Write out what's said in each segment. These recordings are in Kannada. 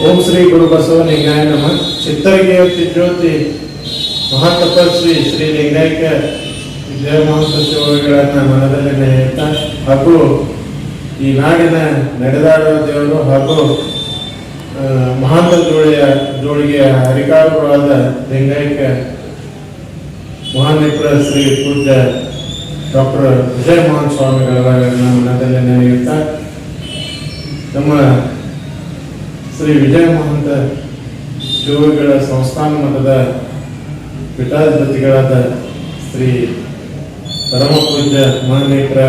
ಓಂ ಶ್ರೀ ಗುರು ಬಸವಲಿಂಗಾಯ ನಮ. ಚಿತ್ತರಿಗೆಯ ಜ್ಯೋತಿ ಮಹಾತಪಸ್ವಿ ಶ್ರೀ ಲಿಂಗಾಯಕ ವಿಜಯ ಮಹಾಸಚಿವಗಳನ್ನು ಮನದಲ್ಲಿ ನೆನೆಯುತ್ತಾ ಹಾಗೂ ಈ ನಾಡಿನ ನಡೆದಾಡುವ ದೇವರು ಹಾಗೂ ಮಹಾಂತ ಜೋಳಿಯ ಜೋಳಿಗೆಯ ಹರಿಕಾರಪುರವಾದ ಲಿಂಗಾಯಕ ಮಹಾನಿಪುರ ಶ್ರೀ ಪೂಜ್ಯ ಡಾಕ್ಟರ್ ವಿಜಯ ಮೋಹನ್ ಸ್ವಾಮಿಗಳ ಮನದಲ್ಲಿ ನೆನೆಯುತ್ತಾ ನಮ್ಮ ಶ್ರೀ ವಿಜಯ ಮಹಂತ ಶಿವಗಳ ಸಂಸ್ಥಾನ ಮಠದ ಪೀಠಾಧಿಪತಿಗಳಾದ ಶ್ರೀ ಪರಮ ಪೂಜ್ಯ ಮಹಾನೇತ್ರ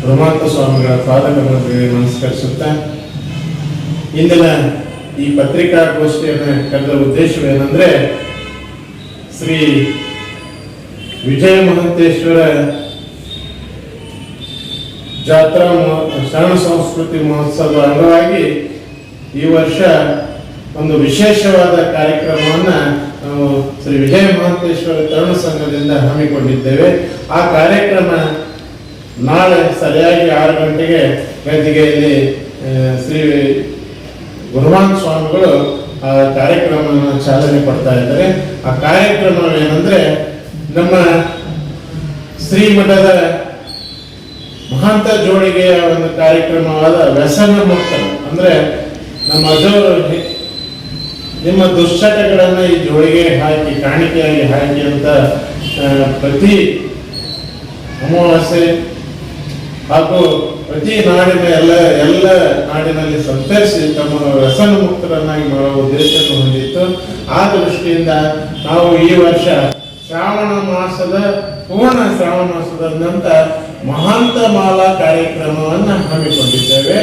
ಬ್ರಹ್ಮಾಂತ ಸ್ವಾಮಿಗಳ ಪಾದಕಗಳಿಗೆ ನಮಸ್ಕರಿಸುತ್ತಾ, ಇಂದಿನ ಈ ಪತ್ರಿಕಾಗೋಷ್ಠಿಯನ್ನು ಕರೆದ ಉದ್ದೇಶವೇನೆಂದ್ರೆ ಶ್ರೀ ವಿಜಯ ಮಹಂತೇಶ್ವರ ಜಾತ್ರಾ ಶರಣ ಸಂಸ್ಕೃತಿ ಮಹೋತ್ಸವದ ಅಂಗವಾಗಿ ಈ ವರ್ಷ ಒಂದು ವಿಶೇಷವಾದ ಕಾರ್ಯಕ್ರಮವನ್ನ ನಾವು ಶ್ರೀ ವಿಜಯ ಮಹಾಂತೇಶ್ವರ ತರುಣ ಸಂಘದಿಂದ ಹಮ್ಮಿಕೊಂಡಿದ್ದೇವೆ. ಆ ಕಾರ್ಯಕ್ರಮ ನಾಳೆ ಸರಿಯಾಗಿ ಆರು ಗಂಟೆಗೆ ಗದ್ದಿಗೆಯಲ್ಲಿ ಆ, ಶ್ರೀ ಗುರುವಾನ್ ಸ್ವಾಮಿಗಳು ಆ ಕಾರ್ಯಕ್ರಮವನ್ನು ಚಾಲನೆ ಕೊಡ್ತಾ ಇದ್ದಾರೆ. ಆ ಕಾರ್ಯಕ್ರಮ ಏನಂದ್ರೆ ನಮ್ಮ ಶ್ರೀಮಠದ ಮಹಾಂತ ಜೋಡಿಗೆಯ ಒಂದು ಕಾರ್ಯಕ್ರಮವಾದ ವ್ಯಸನ ಮುಕ್ತ ಅಂದ್ರೆ ನಮ್ಮ ಅಜೋರಿಗೆ ನಿಮ್ಮ ದುಶ್ಚಟಗಳನ್ನು ಈ ಜೋಳಿಗೆ ಹಾಕಿ, ಕಾಣಿಕೆಯಾಗಿ ಹಾಕಿ ಅಂತ ಪ್ರತಿ ಅಮಾವಾಸ್ಯೆ ಹಾಗೂ ಪ್ರತಿ ನಾಡಿನ ಎಲ್ಲ ಎಲ್ಲ ನಾಡಿನಲ್ಲಿ ಸಂಚರಿಸಿ ತಮ್ಮ ವ್ಯಸನ ಮುಕ್ತರನ್ನಾಗಿ ಮಾಡುವ ಉದ್ದೇಶವನ್ನು ಹೊಂದಿತ್ತು. ಆ ದೃಷ್ಟಿಯಿಂದ ನಾವು ಈ ವರ್ಷ ಶ್ರಾವಣ ಮಾಸದ, ಪೂರ್ಣ ಶ್ರಾವಣ ಮಾಸದ ನಂತರ ಮಹಾಂತ ಮಾಲಾ ಕಾರ್ಯಕ್ರಮವನ್ನು ಹಮ್ಮಿಕೊಂಡಿದ್ದೇವೆ.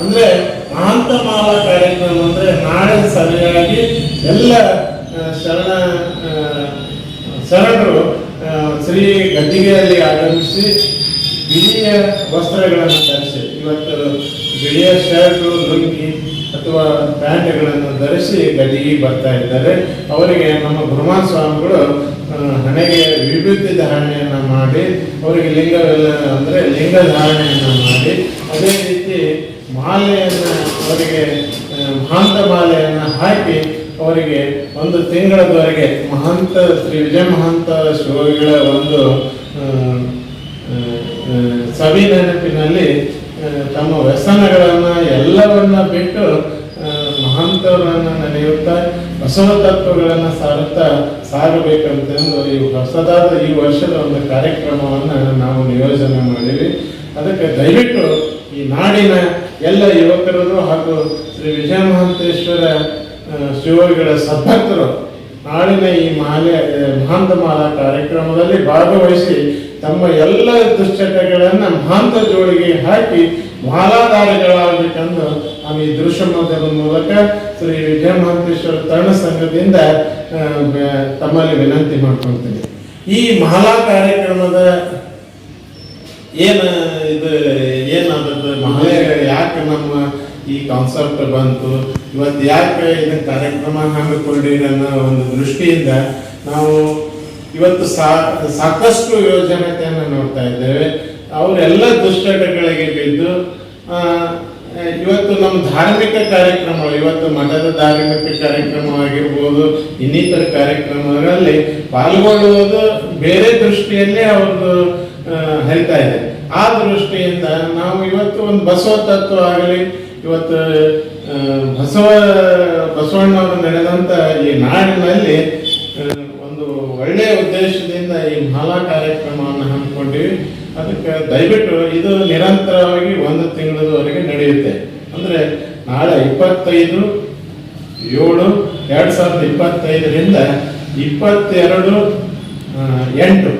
ಅಂದ್ರೆ ಮಹಾಂತ ಮಾಲ ಕಾರ್ಯಕ್ರಮ ಅಂದ್ರೆ ನಾಳೆ ಸರಿಯಾಗಿ ಎಲ್ಲ ಶರಣ ಶರಣರು ಶ್ರೀ ಗದ್ದಿಗೆಯಲ್ಲಿ ಆಗಮಿಸಿ ಬಿಳಿಯ ವಸ್ತ್ರಗಳನ್ನು ಧರಿಸಿ, ಇವತ್ತು ಬಿಳಿಯ ಶರ್ಟ್ ಲುಂಗಿ ಅಥವಾ ಪ್ಯಾಂಟ್ಗಳನ್ನು ಧರಿಸಿ ಗದ್ದಿಗೆ ಬರ್ತಾ ಇದ್ದಾರೆ. ಅವರಿಗೆ ನಮ್ಮ ಗುರುಮಾನ್ ಸ್ವಾಮಿಗಳು ಹಣೆಗೆ ವಿಭೂತಿ ಧಾರಣೆಯನ್ನು ಮಾಡಿ, ಅವರಿಗೆ ಲಿಂಗ ಅಂದರೆ ಲಿಂಗ ಧಾರಣೆಯನ್ನು ಮಾಡಿ, ಅದೇ ರೀತಿ ಮಾಲೆಯನ್ನು ಅವರಿಗೆ ಮಹಾಂತ ಮಾಲೆಯನ್ನು ಹಾಕಿ ಅವರಿಗೆ ಒಂದು ತಿಂಗಳದವರೆಗೆ ಮಹಾಂತ, ಶ್ರೀ ವಿಜಯ ಮಹಾಂತ ಶಿವಗಳ ಒಂದು ಸವಿ ನೆನಪಿನಲ್ಲಿ ತಮ್ಮ ವ್ಯಸನಗಳನ್ನು ಎಲ್ಲವನ್ನ ಬಿಟ್ಟು ಮಹಾಂತರನ್ನ ನೆನೆಯುತ್ತಾ, ಬಸವ ತತ್ವಗಳನ್ನ ಸಾರುತ್ತಾ ಸಾರಬೇಕಂತಂದು ಈ ಹೊಸದಾದ ಈ ವರ್ಷದ ಒಂದು ಕಾರ್ಯಕ್ರಮವನ್ನ ನಾವು ನಿಯೋಜನೆ ಮಾಡಿವಿ ಅದಕ್ಕೆ ದಯವಿಟ್ಟು ಈ ನಾಡಿನ ಎಲ್ಲ ಯುವಕರರು ಹಾಗೂ ಶ್ರೀ ವಿಜಯ ಮಹಾಂತೇಶ್ವರ ಶಿವಗಳ ಸದ್ಭಕ್ತರು ನಾಳಿನ ಈ ಮಾಲೆ ಮಹಾಂತ ಮಾಲಾ ಕಾರ್ಯಕ್ರಮದಲ್ಲಿ ಭಾಗವಹಿಸಿ ತಮ್ಮ ಎಲ್ಲ ದುಶ್ಚಟಗಳನ್ನ ಮಹಾಂತ ಜೋಳಿಗೆ ಹಾಕಿ ಮಾಲಾಧಾರಿಗಳಾಗಬೇಕೆಂದು ನಾನು ಈ ದೃಶ್ಯ ಮಾಧ್ಯಮದ ಮೂಲಕ ಶ್ರೀ ವಿಜಯ ಮಹಾಂತೇಶ್ವರ ತರಣ ಸಂಘದಿಂದ ತಮ್ಮಲ್ಲಿ ವಿನಂತಿ ಮಾಡ್ಕೊಳ್ತೀನಿ. ಈ ಮಾಲಾ ಕಾರ್ಯಕ್ರಮದ ಏನು ಇದು ಏನಾದದ್ದು ಮಹಿಳೆಯರು ಯಾಕೆ ನಮ್ಮ ಈ ಕಾನ್ಸೆಪ್ಟ್ ಬಂತು? ಇವತ್ತು ಯಾಕೆ ಇದನ್ನ ಕಾರ್ಯಕ್ರಮ ಹಮ್ಮಿಕೊಂಡಿರಿ ಅನ್ನೋ ಒಂದು ದೃಷ್ಟಿಯಿಂದ ನಾವು ಇವತ್ತು ಸಾಕಷ್ಟು ಯೋಜನೆಯನ್ನು ನೋಡ್ತಾ ಇದ್ದೇವೆ. ಅವರೆಲ್ಲ ದುಶ್ಚಟಗಳಿಗೆ ಬಿದ್ದು ಇವತ್ತು ನಮ್ಮ ಧಾರ್ಮಿಕ ಕಾರ್ಯಕ್ರಮ ಇವತ್ತು ಮಠದ ಧಾರ್ಮಿಕ ಕಾರ್ಯಕ್ರಮವಾಗಿರ್ಬೋದು, ಇನ್ನಿತರ ಕಾರ್ಯಕ್ರಮಗಳಲ್ಲಿ ಪಾಲ್ಗೊಳ್ಳುವುದು ಬೇರೆ ದೃಷ್ಟಿಯಲ್ಲೇ ಅವ್ರದ್ದು ಹರಿತಾ ಇದೆ. ಆ ದೃಷ್ಟಿಯಿಂದ ನಾವು ಇವತ್ತು ಒಂದು ಬಸವ ತತ್ವ ಆಗಲಿ, ಇವತ್ತು ಬಸವ, ಬಸವಣ್ಣವರು ನಡೆದಂತ ಈ ನಾಡಿನಲ್ಲಿ ಒಂದು ಒಳ್ಳೆಯ ಉದ್ದೇಶದಿಂದ ಈ ಮಾಲಾ ಕಾರ್ಯಕ್ರಮವನ್ನು ಹಮ್ಮಿಕೊಂಡಿವಿ. ಅದಕ್ಕೆ ದಯವಿಟ್ಟು ಇದು ನಿರಂತರವಾಗಿ ಒಂದು ತಿಂಗಳವರೆಗೆ ನಡೆಯುತ್ತೆ. ಅಂದ್ರೆ ನಾಳೆ ಇಪ್ಪತ್ತೈದು, ಏಳು, ಎರಡ್ ಸಾವಿರದ ಇಪ್ಪತ್ತೈದರಿಂದ ಇಪ್ಪತ್ತೆರಡು ಎಂಟು.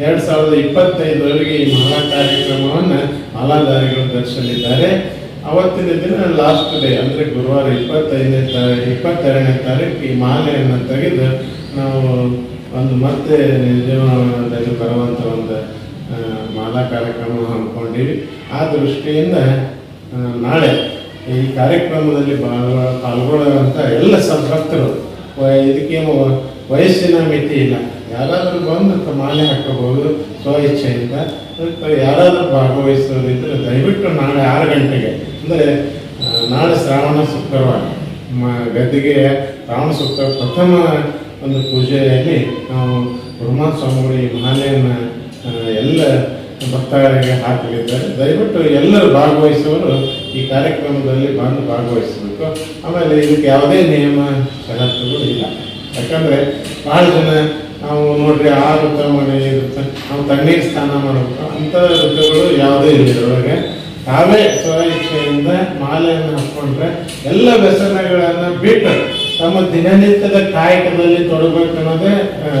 ಎರಡ್ ಸಾವಿರದ ಇಪ್ಪತ್ತೈದರವರೆಗೆ ಈ ಮಹಾ ಕಾರ್ಯಕ್ರಮವನ್ನು ಮಾಲಾಧಾರಿಗಳು ಧರಿಸಲಿದ್ದಾರೆ ಅವತ್ತಿನ ದಿನ ಲಾಸ್ಟ್ ಡೇ ಅಂದ್ರೆ ಗುರುವಾರ ಇಪ್ಪತ್ತೈದನೇ ತಾರೀಕು ಇಪ್ಪತ್ತೆರಡನೇ ತಾರೀಕು ಈ ಮಾಲೆಯನ್ನು ತೆಗೆದು ನಾವು ಒಂದು ಮತ್ತೆ ಜೀವನದಲ್ಲಿ ಬರುವಂತ ಒಂದು ಮಾಲಾ ಕಾರ್ಯಕ್ರಮ ಹಮ್ಮಿಕೊಂಡಿವಿ. ಆ ದೃಷ್ಟಿಯಿಂದ ನಾಳೆ ಈ ಕಾರ್ಯಕ್ರಮದಲ್ಲಿ ಪಾಲ್ಗೊ- ಪಾಲ್ಗೊಳ್ಳುವಂತ ಎಲ್ಲ ವ- ಇದಕ್ಕೇನು ವಯಸ್ಸಿನ ಮಿತಿ ಇಲ್ಲ. ಯಾರಾದರೂ ಬಂದು ಮಾಲೆ ಹಾಕಬಹುದು ಸ್ವ ಇಚ್ಛೆಯಿಂದ ಅದಕ್ಕೆ ಯಾರಾದರೂ ಭಾಗವಹಿಸೋದಿದ್ದರೆ ದಯವಿಟ್ಟು ನಾಳೆ ಆರು ಗಂಟೆಗೆ, ಅಂದರೆ ನಾಳೆ ಶ್ರಾವಣ ಶುಕ್ರವಾರ, ಮ- ಗದ್ದಿಗೆ ಶ್ರಾವಣ ಶುಕ್ರ ಪ್ರಥಮ ಒಂದು ಪೂಜೆಯಲ್ಲಿ ನಾವು ಬ್ರಹ್ಮ ಸ್ವಾಮಿಗಳು ಈ ಮಾಲೆಯನ್ನು ಎಲ್ಲ ಭಕ್ತರಿಗೆ ಹಾಕಲಿದ್ದಾರೆ. ದಯವಿಟ್ಟು ಎಲ್ಲರೂ ಭಾಗವಹಿಸುವರು ಈ ಕಾರ್ಯಕ್ರಮದಲ್ಲಿ ಬಂದು ಭಾಗವಹಿಸಬೇಕು. ಆಮೇಲೆ ಇದಕ್ಕೆ ಯಾವುದೇ ನಿಯಮ, ಷರತ್ತುಗಳು ಇಲ್ಲ. ಯಾಕಂದರೆ ಭಾಳ ಜನ ನಾವು ನೋಡ್ರಿ ಆ ಮನೆ ಇರುತ್ತೆ. ನಾವು ತಣ್ಣೀರು ಸ್ನಾನ ಮಾಡಬೇಕು ಅಂಥ ಋತುಗಳು ಯಾವುದೇ ಇಲ್ಲ ಇದ್ರೊಳಗೆ ತಾವೇ ಸ್ವಇಚ್ಛೆಯಿಂದ ಮಾಲೆಯನ್ನು ಹಾಕ್ಕೊಂಡ್ರೆ ಎಲ್ಲ ವ್ಯಸನಗಳನ್ನು ಬಿಟ್ಟು ತಮ್ಮ ದಿನನಿತ್ಯದ ಕಾಯಕದಲ್ಲಿ ತೊಡಗಬೇಕು ಅನ್ನೋದೇ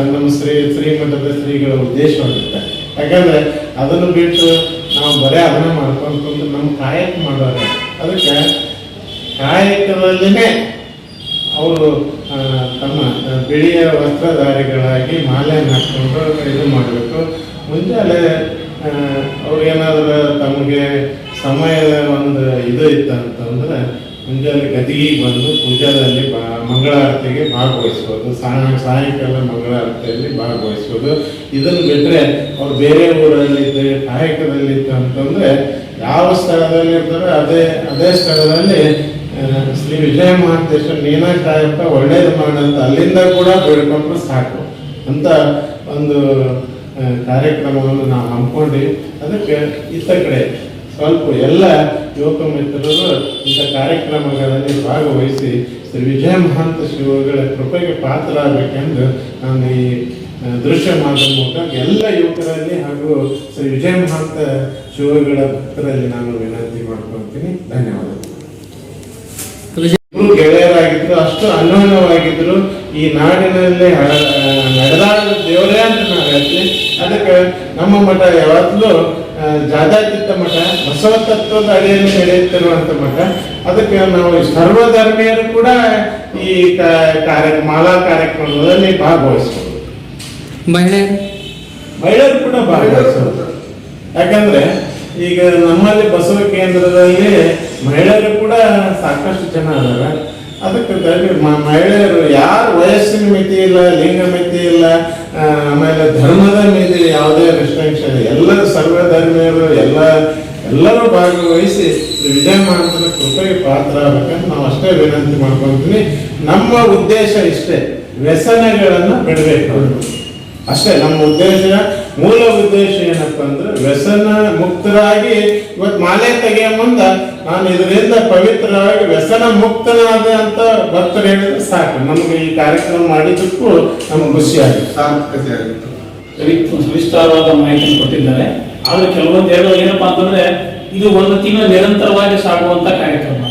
ನಮ್ಮ ಶ್ರೀ, ಶ್ರೀಮಠದ ಶ್ರೀಗಳ ಉದ್ದೇಶವಾಗಿರುತ್ತೆ ಯಾಕಂದ್ರೆ ಅದನ್ನು ಬಿಟ್ಟು ನಾವು ಬರೀ ಅದನ್ನ ಮಾಡ್ಕೊಂಡು ನಮ್ಮ ಕಾಯಕ ಮಾಡೋದು ಅದಕ್ಕೆ ಕಾಯಕದಲ್ಲಿನೇ ಅವರು ತಮ್ಮ ಬಿಳಿಯ ವಸ್ತ್ರಧಾರಿಗಳಾಗಿ ಮಾಲೆಯನ್ನು ಹಾಕ್ಕೊಂಡು ಇದು ಮಾಡಬೇಕು. ಮುಂಜಾನೆ ಅವ್ರಿಗೇನಾದ್ರೂ ತಮಗೆ ಸಮಯದ ಒಂದು ಇದು ಇತ್ತಂತಂದ್ರೆ ಮುಂಜಾನೆ ಗದಿಗೆ ಬಂದು ಪೂಜಾದಲ್ಲಿ ಬಾ, ಮಂಗಳಾರತಿಗೆ ಭಾಗವಹಿಸ್ಬೋದು ಸಾಯ, ಸಾಯಂಕಾಲ ಮಂಗಳಾರತಿಯಲ್ಲಿ ಭಾಗವಹಿಸ್ಬೋದು ಇದನ್ನು ಬಿಟ್ಟರೆ ಅವ್ರು ಬೇರೆ ಊರಲ್ಲಿ ಕಾಯಕದಲ್ಲಿತ್ತು ಅಂತಂದರೆ ಇತ್ತು ಅಂತಂದ್ರೆ ಯಾವ ಸ್ಥಳದಲ್ಲಿ ಇರ್ತಾರೆ ಅದೇ ಅದೇ ಸ್ಥಳದಲ್ಲಿ ಶ್ರೀ ವಿಜಯ ಮಹಾಂತೇಶ್ವರ ನೀನಾಕಾಯಪ್ಪ ಒಳ್ಳೇದು ಮಾಡಂತ ಅಲ್ಲಿಂದ ಕೂಡ ಬೇಡ್ಕೊಂಡ್ರೆ ಸಾಕು ಅಂತ ಒಂದು ಕಾರ್ಯಕ್ರಮವನ್ನು ನಾವು ಹಮ್ಮಿಕೊಂಡು ಅದಕ್ಕೆ ಇತ್ತ ಕಡೆ ಸ್ವಲ್ಪ ಎಲ್ಲ ಯುವಕ ಮಿತ್ರರು ಇಂಥ ಕಾರ್ಯಕ್ರಮಗಳಲ್ಲಿ ಭಾಗವಹಿಸಿ ಶ್ರೀ ವಿಜಯ ಮಹಾಂತ ಶಿವಗಳ ಕೃಪೆಗೆ ಪಾತ್ರರಾಗಬೇಕೆಂದು ನಾನು ಈ ದೃಶ್ಯ ಮಾಧ್ಯಮ ಮೂಲಕ ಎಲ್ಲ ಯುವಕರಲ್ಲಿ ಹಾಗೂ ಶ್ರೀ ವಿಜಯ ಮಹಾಂತ ಶಿವಗಳ ಭಕ್ತರಲ್ಲಿ ನಾನು ವಿನಂತಿ ಮಾಡ್ಕೊಳ್ತೀನಿ. ಧನ್ಯವಾದಗಳು. ಗೆಳೆಯರಾಗಿದ್ರು ಅಷ್ಟು ಅನ್ಯೋನ್ಯವಾಗಿದ್ರು. ಈ ನಾಡಿನಲ್ಲಿ ನಡೆದಾಡ ದೇವರೇ ಅಂತ ನಾವು ಹೇಳ್ತೀವಿ. ಅದಕ್ಕೆ ನಮ್ಮ ಮಠ ಯಾವತ್ತೂ ಜಾತ್ಯತೀತ ಮಠ ಬಸವ ತತ್ವದ ಅಡಿಯಲ್ಲಿ ನಡೆಯುತ್ತಿರುವಂತ ಮಠ. ಅದಕ್ಕೆ ನಾವು ಸರ್ವಧರ್ಮೀಯರು ಕೂಡ ಈ ಕಾರ್ಯ ಮಾಲಾ ಕಾರ್ಯಕ್ರಮದಲ್ಲಿ ಭಾಗವಹಿಸಬಹುದು ಮಹಿಳೆಯರು ಮಹಿಳೆಯರು ಕೂಡ ಭಾಗವಹಿಸಬಹುದು ಯಾಕಂದ್ರೆ ಈಗ ನಮ್ಮಲ್ಲಿ ಬಸವ ಕೇಂದ್ರದಲ್ಲಿ ಮಹಿಳೆಯರು ಕೂಡ ಸಾಕಷ್ಟು ಜನ ಅದಾರ ಅದಕ್ಕೆ ಮಹಿಳೆಯರು ಯಾರು ವಯಸ್ಸಿನ ಮಿತಿ ಇಲ್ಲ, ಲಿಂಗ ಮಿತಿ ಇಲ್ಲ ಆಮೇಲೆ ಧರ್ಮದ ಮಿತಿ ಯಾವುದೇ ರೆಸ್ಟ್ರಿಕ್ಷನ್ ಎಲ್ಲರೂ ಸರ್ವ ಧರ್ಮೀಯರು ಎಲ್ಲ, ಎಲ್ಲರೂ ಭಾಗವಹಿಸಿ ವಿಜಯ ಮಹಾಂತನ ಕೃಪೆಗೆ ಪಾತ್ರ ಆಗ್ಬೇಕಂತ ನಾವು ಅಷ್ಟೇ ವಿನಂತಿ ಮಾಡ್ಕೊಳ್ತೀನಿ. ನಮ್ಮ ಉದ್ದೇಶ ಇಷ್ಟೇ, ವ್ಯಸನಗಳನ್ನು ಬಿಡಬೇಕು. ಅಷ್ಟೇ, ನಮ್ಮ ಉದ್ದೇಶ ಮೂಲ ಉದ್ದೇಶ ಏನಪ್ಪ ಅಂದ್ರೆ ವ್ಯಸನ ಮುಕ್ತರಾಗಿ ಇವತ್ತು ಮಾಲೆ ತೆಗೆಯ ಮುಂದ ನಾನು ಇದರಿಂದ ಪವಿತ್ರವಾಗಿ ವ್ಯಸನ ಮುಕ್ತನಾದ ಅಂತ ಭಕ್ತರು ಹೇಳಿದ್ರೆ ಸಾಕು. ನಮ್ಗೆ ಈ ಕಾರ್ಯಕ್ರಮ ಮಾಡಿದ್ದಕ್ಕೂ ನಮ್ಗೆ ಖುಷಿ ಆಗುತ್ತೆ. ಸಾರ್ಥಕತೆ ಆಗಿತ್ತು. ಸವಿ- ಮಾಹಿತಿ ಕೊಟ್ಟಿದ್ದಾರೆ. ಆದ್ರೆ ಕೆಲವೊಂದು ಎರಡು ಏನಪ್ಪಾ ಅಂತಂದ್ರೆ ಇದು ಒಂದು ತಿಂಗಳು ನಿರಂತರವಾಗಿ ಸಾಗುವಂತ ಕಾರ್ಯಕ್ರಮ.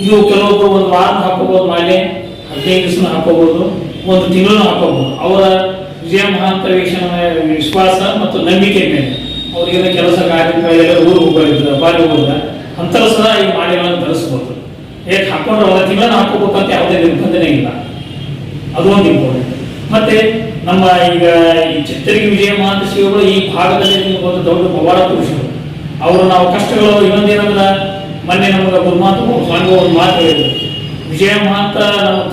ಇದು ಕೆಲವೊಬ್ರು ಒಂದು ವಾರ ಹಾಕೋಬಹುದು ಮಾಲೆ ಹದಿನೈದು ದಿವಸ ಹಾಕೋಬಹುದು ಒಂದು ತಿಂಗಳು ಹಾಕೋಬಹುದು ಅವರ ವಿಜಯ ಮಹಾಂತರೀಕ್ಷಣ ವಿಶ್ವಾಸ ಮತ್ತು ನಂಬಿಕೆ ಮೇಲೆ. ಅವರಿಗೆಲ್ಲ ಕೆಲಸ ಕಾರ್ಯಕ್ರಮ ಊರು ಹೋಗಿದ್ರು ಬಾರಿ ಹೋದ ಅಂತರ ಸಹ ಈ ಮಾಡಿಗಳನ್ನು ಧರಿಸ್ಬೋದು. ಏಕೆ ಹಾಕೊಂಡ್ರೆ ಅವರ ತಿಂಗಳನ್ನ ಹಾಕೋಬೇಕಂತ ಯಾವುದೇ ನಿರ್ಬಂಧನೆ ಇಲ್ಲ. ಅದು ಒಂದು ಇಂಪಾರ್ಟೆಂಟ್ ಮತ್ತೆ ನಮ್ಮ ಈಗ ಈ ಚಿತ್ರಿಗೆ ವಿಜಯ ಮಹಾಂತ ಶ್ರೀಗಳು ಈ ಭಾಗದಲ್ಲಿ ಒಂದು ದೊಡ್ಡ ಪವಾಡ ಪುರುಷರು ಅವರು ನಾವು ಕಷ್ಟಗಳು, ಇನ್ನೊಂದೇನಂದ್ರ ಮೊನ್ನೆ ನಮಗೆ ಗುರುಮಾತ ಸ್ವಾಮಿ ಒಂದು ಮಾತು ಹೇಳಿದ್ರು. ವಿಜಯ ಮಹಾಂತ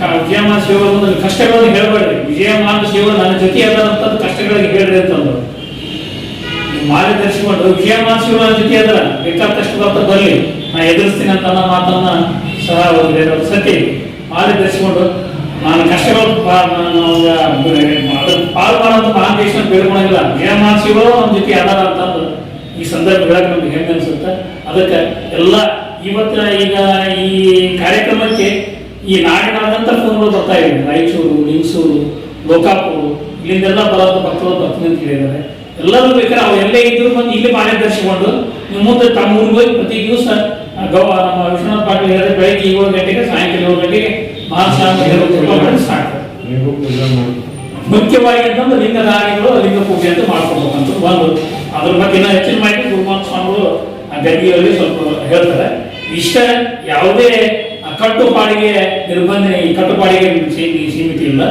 ನಮ್ಮ ವಿಜಯ ಶ್ರೀಗಳು ಒಂದು ಕಷ್ಟಗಳನ್ನು ಹೇಳಬೇಡ್ರಿ. ವಿಜಯ ಮಹಾಂತ ಶಿವ ನನ್ನ ಜೊತೆ ಅದಾರಂತ ಕಷ್ಟಗಳಿಗೆ ಹೇಳ್ರಿ ಅಂತಂದ್ರು. ಮಾರಿ ಮಾಲೆ ಧರಿಸಿಕೊಂಡು ವಿಜಯ ಮಹಾಂತ ಶಿವ ನನ್ನ ಜೊತೆ ಅದರ. ಬೇಕಾದಷ್ಟು ಬರ್ತಾ ಬರಲಿ. ನಾ ಎದುರಿಸ್ತೀನಿ ಅಂತ ಅನ್ನೋ ಮಾತನ್ನ ಸಹ ಒಂದು ಸತಿ ಮಾಲೆ ಧರಿಸಿಕೊಂಡು ನಾನು ಕಷ್ಟಗಳು ಪಾಲು ಮಾಡೋದು ಫೌಂಡೇಶನ್ ಬೇಡ್ಕೊಳಂಗಿಲ್ಲ. ವಿಜಯ ಮಹಾಂತ ಶ್ರೀಗಳು ನಮ್ಮ ಜೊತೆ ಅದಾರ ಅಂತಂದು ಈ ಸಂದರ್ಭ ಹೇಳಕ್ ನಮ್ಗೆ ಹೆಂಗ ಅನ್ಸುತ್ತೆ. ಅದಕ್ಕೆ ಎಲ್ಲ ಇವತ್ತ ಈಗ ಈ ಕಾರ್ಯಕ್ರಮಕ್ಕೆ ಈ ನಾಡಿನಾದಂಥ ಫೋನ್ಗಳು ಬರ್ತಾ ಇವೆ. ರಾಯಚೂರು ನಿಮ್ಸೂರು ಲೋಕಾಪುರು ಇಲ್ಲಿಂದೆಲ್ಲ ಬರೋದು ಭಕ್ತರು ಬರ್ತೀನಿ ಅಂತ ಹೇಳಿದ್ದಾರೆ ಎಲ್ಲರೂ ಬೇಕಾದ್ರೆ ಅವ್ರು ಎಲ್ಲೇ ಇದ್ರು ಬಂದು ಇಲ್ಲಿ ಮಾರ್ಗದರ್ಶಿಕೊಂಡು ನಿಮ್ಮ ಮುಂದೆ ತಮ್ಮ ಊರಿಗೆ ಹೋಗಿ ಪ್ರತಿ ದಿವಸ ಗೌ ನಮ್ಮ ವಿಶ್ವನಾಥ್ ಪಾಟೀಲ್ ಹೇಳಿದ್ರೆ ಬೆಳಗ್ಗೆ ಏಳು ಗಂಟೆಗೆ ಸಾಯಂಕಾಲ ಏಳು ಗಂಟೆಗೆ ಮಹಾಸ್ವಾಮಿ ಸಾಕು ಮುಖ್ಯವಾಗಿ ಅಂತಂದ್ರೆ ಲಿಂಗಧಾರಿಗಳು ಲಿಂಗ ಪೂಜೆ ಅಂತ ಮಾಡ್ಕೊಬೇಕಂತ ಒಂದು ಅದ್ರ ಬಗ್ಗೆ ಇನ್ನೂ ಹೆಚ್ಚಿನ ಮಾಹಿತಿ ಗುರುಮಾನ್ ಸ್ವಾಮಿಗಳು ಆ ಗದ್ದಿಯಲ್ಲಿ ಸ್ವಲ್ಪ ಹೇಳ್ತಾರೆ. ಇಷ್ಟ ಯಾವುದೇ ಕಟ್ಟುಪಾಡಿಗೆ ನಿರ್ಬಂಧನೆ, ಈ ಕಟ್ಟುಪಾಡಿಗೆ ಸೀಮಿತ ಇಲ್ಲ.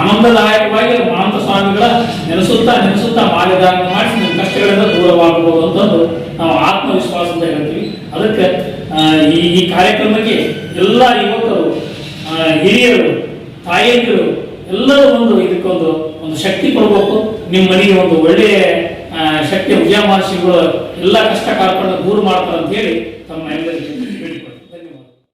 ಆನಂದದಾಯಕವಾಗಿ ಮಹಂತ ಸ್ವಾಮಿಗಳ ನೆನೆಸುತ್ತಾ ನೆನೆಸುತ್ತಾ ಮಾರ್ಗದಾನ ಮಾಡಿಸಿ ನಿಮ್ಮ ಕಷ್ಟಗಳಿಂದ ದೂರವಾಗಬಹುದು ಅಂತಂದು ನಾವು ಆತ್ಮವಿಶ್ವಾಸದಿಂದ ಹೇಳ್ತೀವಿ. ಅದಕ್ಕೆ ಈ ಈ ಕಾರ್ಯಕ್ರಮಕ್ಕೆ ಎಲ್ಲ ಯುವಕರು ಹಿರಿಯರು, ತಾಯಂದಿರು ಎಲ್ಲರೂ ಒಂದು ಇದಕ್ಕೊಂದು, ಒಂದು ಶಕ್ತಿ ಕೊಡಬೇಕು. ನಿಮ್ಮ ಮನೆಗೆ ಒಂದು ಒಳ್ಳೆಯ ಶಕ್ತಿ ವಿಜಯ ಮಹರ್ಷಿಗಳು ಎಲ್ಲ ಕಷ್ಟ ಕಾರ್ಪಣ್ಯ ದೂರ ಮಾಡ್ತಾರೆ ಅಂತ ಹೇಳಿ ತಮ್ಮ